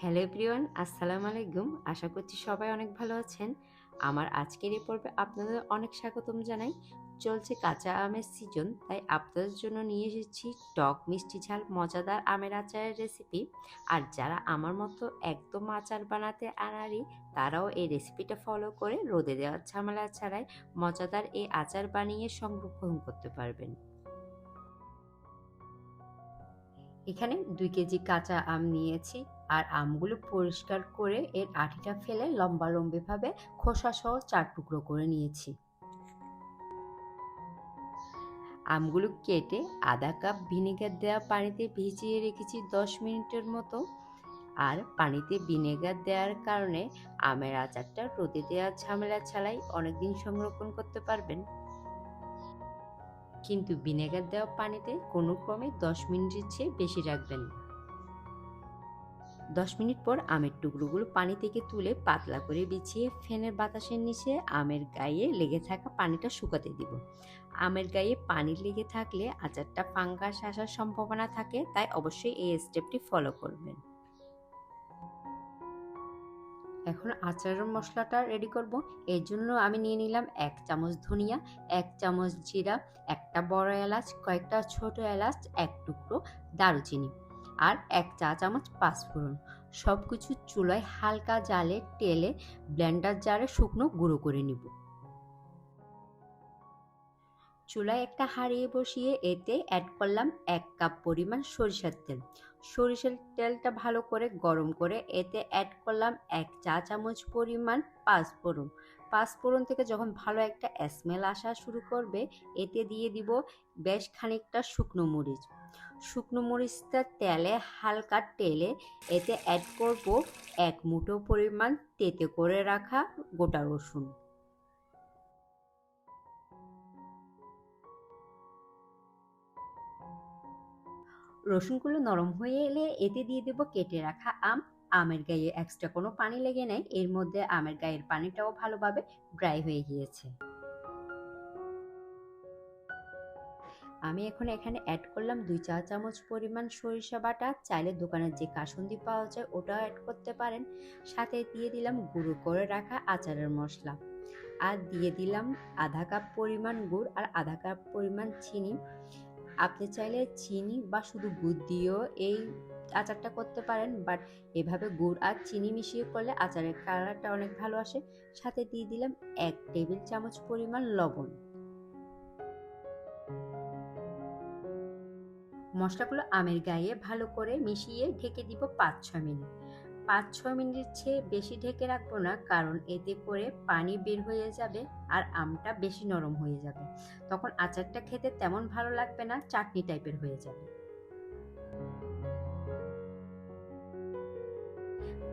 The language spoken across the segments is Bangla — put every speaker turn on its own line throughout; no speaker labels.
হ্যালো এভরিওয়ান, আসসালামু আলাইকুম। আশা করছি সবাই অনেক ভালো আছেন। আমার আজকের এই পর্বে আপনাদের অনেক স্বাগতম জানাই। চলছে কাঁচা আমের সিজন তাই আপনাদের জন্য নিয়ে এসেছি টক মিষ্টি ঝাল, মজাদার আমের আচারের রেসিপি আর যারা আমার মতো একদম আচার বানাতে আনারি তারাও এই রেসিপিটা ফলো করে রোদে দেওয়ার ঝামেলা ছাড়াই মজাদার এই আচার বানিয়ে সংরক্ষণ করতে পারবেন। এখানে দুই কেজি কাঁচা আম নিয়েছি। আর আমগুলো পরিষ্কার করে এর আঠিটা ফেলে লম্বা খোসা সহ চার টুকরো করে নিয়েছি। আমগুলো কেটে আধা কাপ ভিনেগার দেওয়া পানিতে ভিজিয়ে রেখেছি দশ মিনিটের মতো। আর পানিতে ভিনেগার দেওয়ার কারণে আমের আচারটা রোদে দেওয়ার ঝামেলা ছাড়াই অনেকদিন সংরক্ষণ করতে পারবেন। কিন্তু ভিনেগার দেওয়া পানিতে কোনো ক্রমে দশ মিনিটের চেয়ে বেশি রাখবেন না। দশ মিনিট পর আমের টুকরোগুলো পানি থেকে তুলে পাতলা করে বিছিয়ে ফ্যানের বাতাসের নিচে আমের গায়ে লেগে থাকা পানিটা শুকাতে দিব। আমের গায়ে পানি লেগে থাকলে আচারটা ফাঙ্গাস আসার সম্ভাবনা থাকে, তাই অবশ্যই এই স্টেপটি ফলো করবেন। এখন আচারের মশলাটা রেডি করব। এর জন্য আমি নিয়ে নিলাম এক চামচ ধনিয়া, এক চামচ জিরা, একটা বড় এলাচ, কয়েকটা ছোট এলাচ, এক টুকরো দারুচিনি। আর এক চা চামচ পাঁচফোড়ন সব কিছু চুলায় হালকা জালে টেলে ব্লেন্ডার জারে শুকনো গুঁড়ো করে নিব। চুলায় একটা হাঁড়িয়ে বসিয়ে এতে অ্যাড করলাম এক কাপ পরিমাণ সরিষার তেল। সরিষার তেলটা ভালো করে গরম করে এতে অ্যাড করলাম এক চা চামচ পরিমাণ পাঁচফোড়ন পাঁচফোড়ন থেকে যখন ভালো একটা স্মেল আসা শুরু করবে, এতে দিয়ে দিব বেশ খানিকটা শুকনো মরিচ। শুকনো মরিচটা তেলে, হালকা তেলে এতে অ্যাড করব এক মুঠো পরিমাণ তেতে করে রাখা গোটা রসুন। রসুনগুলো নরম হয়ে এলে এতে দিয়ে দেবো কেটে রাখা আম। আমের গায়ে এক্সট্রা কোনো পানি লেগে নেই। এর মধ্যে আমের গায়ের পানিটাও ভালোভাবে ড্রাই হয়ে গিয়েছে। আমি এখন এখানে অ্যাড করলাম দুই চা চামচ পরিমাণ সরিষা বাটা। চাইলে দোকানের যে কাসুন্দি পাওয়া যায় ওটাও অ্যাড করতে পারেন। সাথে দিয়ে দিলাম গুঁড়ো করে রাখা আচারের মশলা। আর দিয়ে দিলাম আধা কাপ পরিমাণ গুড় আর আধা কাপ পরিমাণ চিনি। আপনি চাইলে চিনি বা শুধু গুড় দিয়েও এই আচারটা করতে পারেন বাট এভাবে গুড় আর চিনি মিশিয়ে করলে আচারের কালারটা অনেক ভালো আসে। সাথে দিয়ে দিলাম এক টেবিল চামচ পরিমাণ লবণ। মশলাগুলো আমের গায়ে ভালো করে মিশিয়ে ঢেকে দিব পাঁচ ছয় মিনিট। পাঁচ ছয় মিনিটের চেয়ে বেশি ঢেকে রাখব না, কারণ এতে করে পানি বের হয়ে যাবে আর আমটা বেশি নরম হয়ে যাবে। তখন আচারটা খেতে তেমন ভালো লাগবে না, চাটনি টাইপের হয়ে যাবে।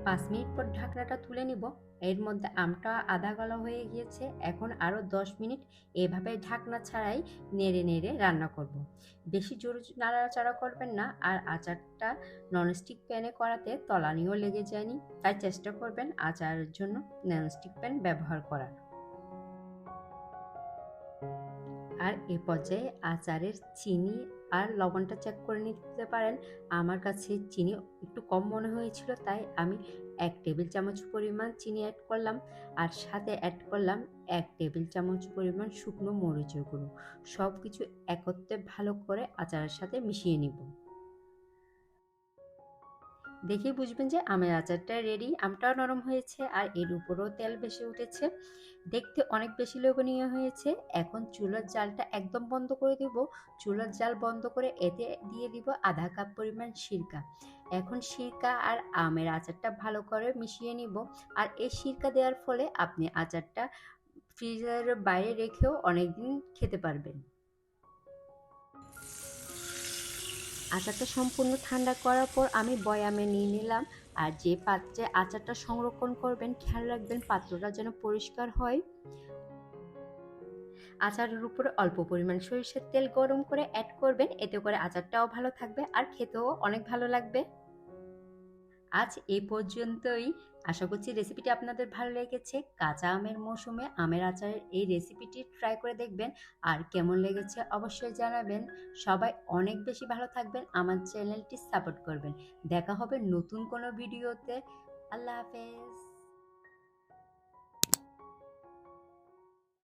পাঁচ মিনিট পর ঢাকনাটা তুলে নিব। এর মধ্যে আমটা আধা গলা হয়ে গিয়েছে। এখন আরও দশ মিনিট এভাবে ঢাকনা ছাড়াই নেড়ে নেড়ে রান্না করব। বেশি জোর নাড়াচাড়া করবেন না আর আচারটা ননস্টিক প্যানে করাতে তলানিও লেগে যায়নি। তাই চেষ্টা করবেন আচারের জন্য ননস্টিক প্যান ব্যবহার করার। আর এ পর্যায়ে আচারের চিনি আর লবণটা চেক করে নিতে পারেন। আমার কাছে চিনি একটু কম মনে হয়েছিল, তাই আমি এক টেবিল চামচ পরিমাণ চিনি অ্যাড করলাম। আর সাথে অ্যাড করলাম এক টেবিল চামচ পরিমাণ শুকনো মরিচের গুঁড়ো। সব কিছু একত্রে ভালো করে আচারের সাথে মিশিয়ে নিব। দেখে বুঝবেন যে আমের আচারটা রেডি আমটাও নরম হয়েছে আর এর উপরেও তেল বেশি উঠেছে। দেখতে অনেক বেশি লোভনীয় হয়েছে। এখন চুলার জালটা একদম বন্ধ করে দিব। চুলার জাল বন্ধ করে এতে দিয়ে দিব আধা কাপ পরিমাণ সিরকা। এখন সিরকা আর আমের আচারটা ভালো করে মিশিয়ে নিব। আর এই সিরকা দেওয়ার ফলে আপনি আচারটা ফ্রিজারের বাইরে রেখেও অনেকদিন খেতে পারবেন। আচারটা সম্পূর্ণ ঠান্ডা করার পর আমি বয়ামে নিয়ে নিলাম। আর যে পাত্রে আচারটা সংরক্ষণ করবেন, খেয়াল রাখবেন পাত্রটা যেন পরিষ্কার হয়। আচারের উপরে অল্প পরিমাণ সরিষার তেল গরম করে অ্যাড করবেন। এতে করে আচারটাও ভালো থাকবে আর খেতেও অনেক ভালো লাগবে। আজ এই পর্যন্তই। আশা করছি রেসিপিটি আপনাদের ভালো লেগেছে। কাঁচা আমের মৌসুমে আমের আচারের এই রেসিপিটি ট্রাই করে দেখবেন। আর কেমন লেগেছে অবশ্যই জানাবেন। সবাই অনেক বেশি ভালো থাকবেন। আমার চ্যানেলটি সাপোর্ট করবেন। দেখা হবে নতুন কোনো ভিডিওতে আল্লাহ হাফেজ।